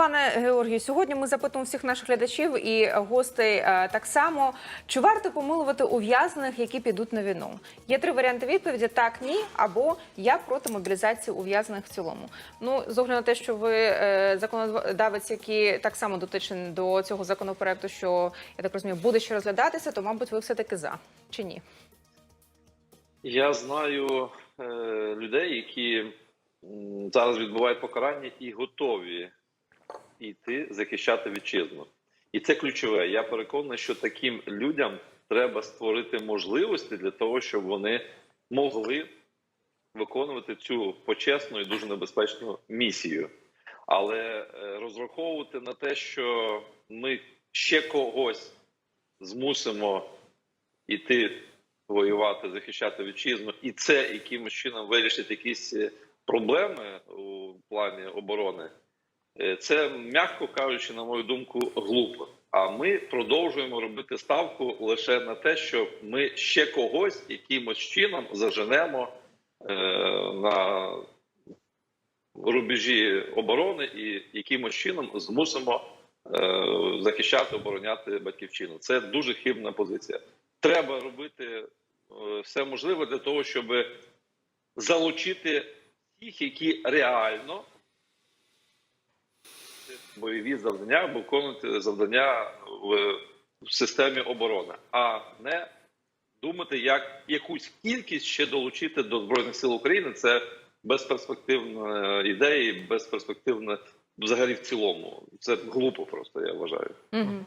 Пане Георгію, сьогодні ми запитуємо всіх наших глядачів і гостей е, так само, чи варто помилувати ув'язнених, які підуть на війну? Є три варіанти відповіді: так, ні, або я проти мобілізації ув'язнених в цілому. Ну, з огляду на те, що ви е, законодавець, який так само дотичний до цього законопроекту, що я так розумію, буде ще розглядатися, то мабуть, ви все таки за чи ні? Я знаю е, людей, які зараз відбувають покарання і готові йти захищати вітчизну. І це ключове. Я переконаний, що таким людям треба створити можливості для того, щоб вони могли виконувати цю почесну і дуже небезпечну місію. Але е, розраховувати на те, що ми ще когось змусимо іти воювати, захищати вітчизну, і це якимось чином вирішить якісь е, проблеми у плані оборони. Е, Це, м'яко кажучи, на мою думку, глупо. А ми продовжуємо робити ставку лише на те, що ми ще когось якимось чином заженемо е, на рубежі оборони і якимось чином змусимо е, захищати, обороняти батьківщину. Це дуже хибна позиція. Треба робити е, все можливе для того, щоб залучити тих, які реально бойові завдання або виконувати завдання в, в системі оборони, а не думати, як якусь кількість ще долучити до збройних сил України. Це безперспективна ідея, безперспективна взагалі в цілому. Це глупо просто, я вважаю. Угу.